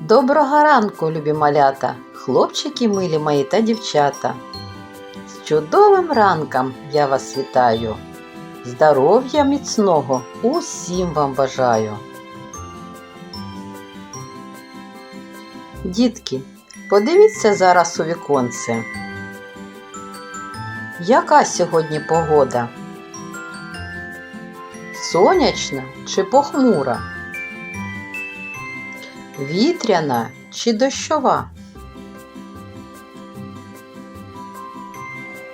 Доброго ранку, любі малята, хлопчики милі мої та дівчата. З чудовим ранком я вас вітаю. Здоров'я міцного усім вам бажаю. Дітки, подивіться зараз у віконце. Яка сьогодні погода? Сонячна чи похмура? Вітряна чи дощова?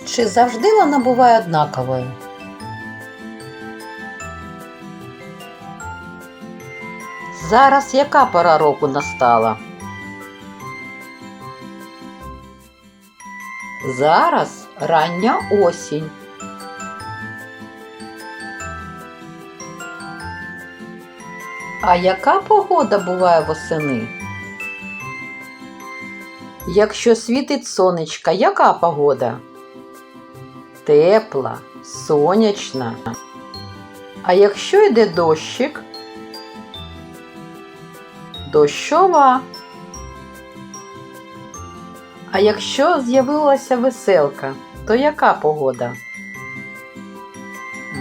Чи завжди вона буває однаковою? Зараз яка пора року настала? Зараз рання осінь. А яка погода буває восени? Якщо світить сонечка, яка погода? Тепла, сонячна. А якщо йде дощик? Дощова. А якщо з'явилася веселка, то яка погода?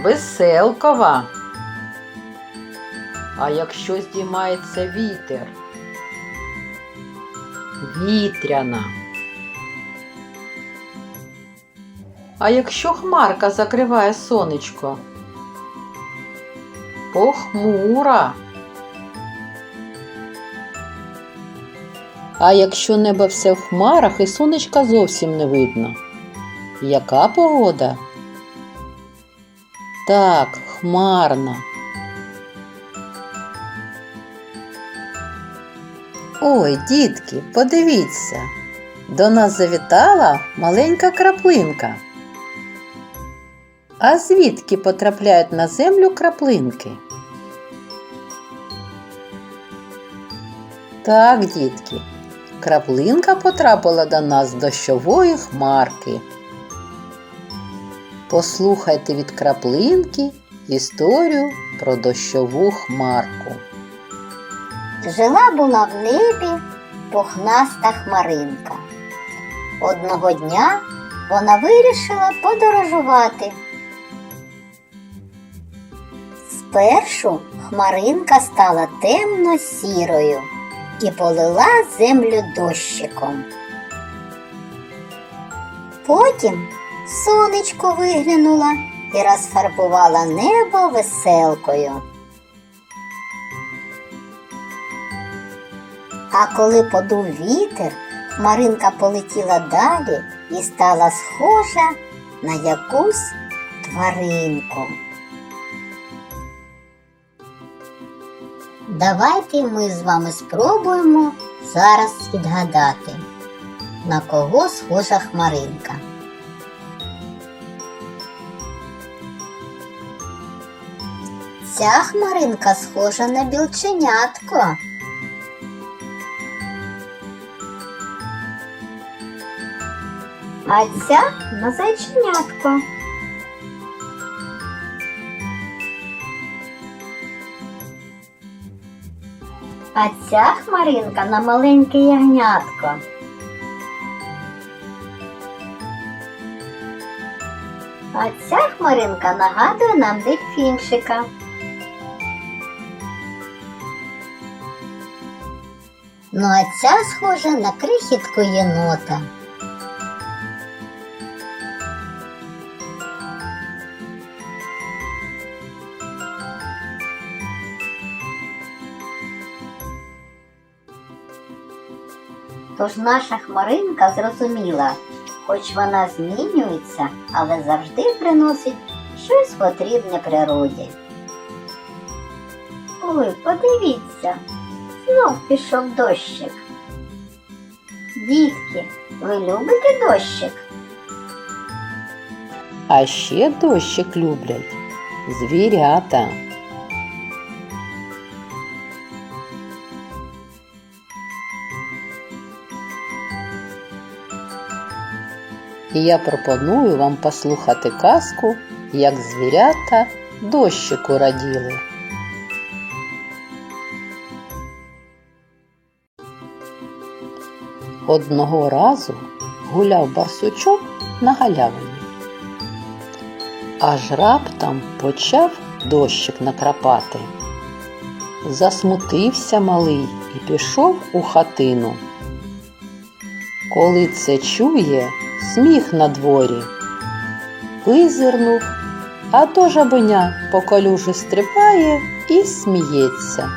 Веселкова. А якщо здіймається вітер? Вітряна. А якщо хмарка закриває сонечко? Похмура. А якщо небо все в хмарах і сонечка зовсім не видно? Яка погода? Так, хмарна. Ой, дітки, подивіться, до нас завітала маленька краплинка. А звідки потрапляють на землю краплинки? Так, дітки, краплинка потрапила до нас дощової хмарки. Послухайте від краплинки історію про дощову хмарку. Жила була в небі пухнаста хмаринка. Одного дня вона вирішила подорожувати. Спершу хмаринка стала темно-сірою і полила землю дощиком. Потім сонечко виглянуло і розфарбувала небо веселкою. А коли подув вітер, хмаринка полетіла далі і стала схожа на якусь тваринку. Давайте ми з вами спробуємо зараз відгадати, на кого схожа хмаринка. Ця хмаринка схожа на білченятко. А ця на зайченятко. А ця хмаринка на маленьке ягнятко. А ця хмаринка нагадує нам дельфінчика. Ну а ця схожа на крихітку єнота. Тож наша хмаринка зрозуміла, хоч вона змінюється, але завжди приносить щось потрібне природі. Ой, подивіться, знов пішов дощик. Дітки, ви любите дощик? А ще дощик люблять звірята. І я пропоную вам послухати казку, як звірята дощику раділи. Одного разу гуляв барсучок на галявині. Аж раптом почав дощик накрапати. Засмутився малий і пішов у хатину. Коли це чує, сміх на дворі. Визирнув, а то жабеня по калюжі стрибає і сміється.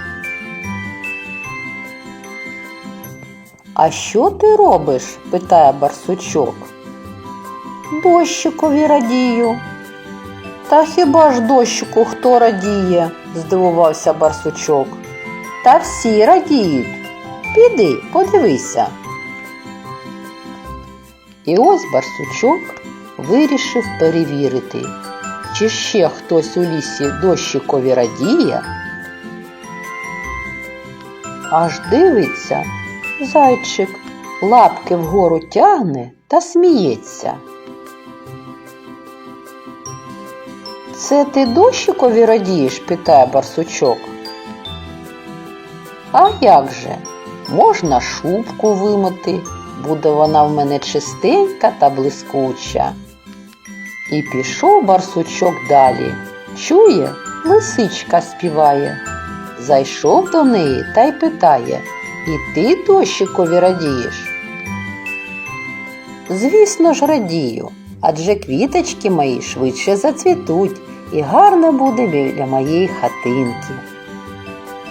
А що ти робиш? питає барсучок. Дощикові радію. Та хіба ж дощику хто радіє? здивувався барсучок. Та всі радіють. Піди, подивися. І ось барсучок вирішив перевірити, чи ще хтось у лісі дощикові радіє. Аж дивиться, зайчик лапки вгору тягне та сміється. Це ти дощикові радієш? питає барсучок. А як же? Можна шубку вимити, буде вона в мене чистенька та блискуча. І пішов барсучок далі. Чує, лисичка співає. Зайшов до неї та й питає І ти дощикові радієш? Звісно ж, радію, адже квіточки мої швидше зацвітуть і гарно буде біля моєї хатинки.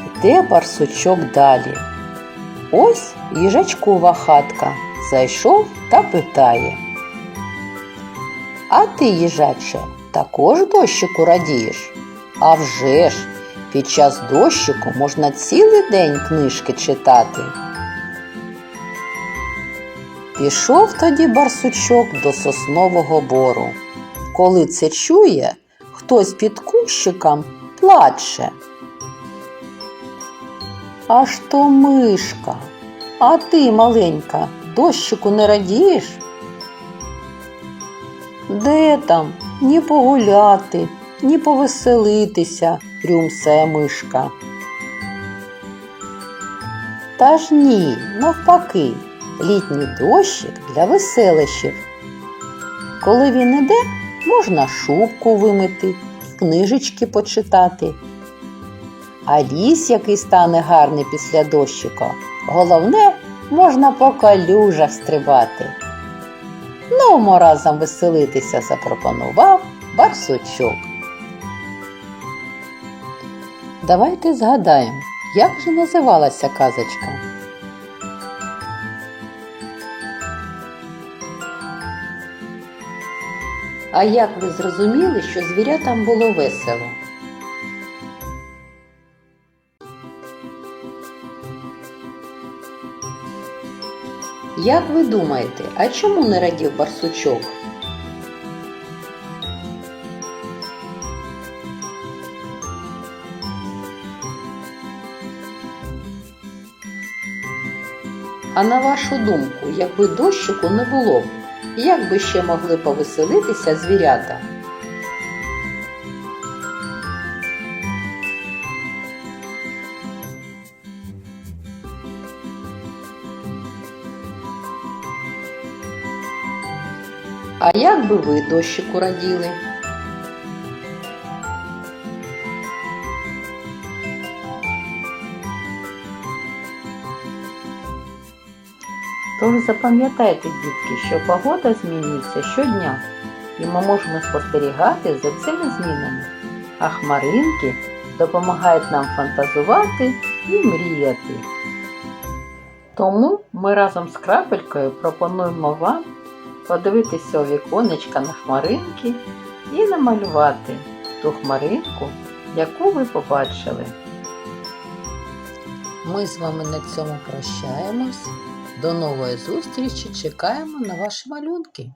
Іде барсучок далі. Ось їжачкова хатка. Зайшов та питає. А ти, їжаче, також дощику радієш? А вже ж, під час дощику можна цілий день книжки читати. Пішов тоді барсучок до соснового бору. Коли це чує, хтось під кущиком плаче. Аж то мишка. А ти, маленька, дощику не радієш? Де там ні погуляти, ні повеселитися, рюмсає мишка. Та ж ні, навпаки, літній дощик для веселищів. Коли він іде, можна шубку вимити, книжечки почитати. А ліс, який стане гарний після дощика, головне, можна по калюжах стрибати. Ну, разом веселитися запропонував барсучок. Давайте згадаємо, як же називалася казочка. А як ви зрозуміли, що звірятам було весело? Як ви думаєте, а чому не радів барсучок? А на вашу думку, якби дощику не було б, як би ще могли повеселитися звірята? А як би ви дощику раділи? Тож запам'ятайте, дітки, що погода змінюється щодня, і ми можемо спостерігати за цими змінами. А хмаринки допомагають нам фантазувати і мріяти. Тому ми разом з крапелькою пропонуємо вам подивитися у віконечка на хмаринки і намалювати ту хмаринку, яку ви побачили. Ми з вами на цьому прощаємось. До нової зустрічі чекаємо на ваші малюнки.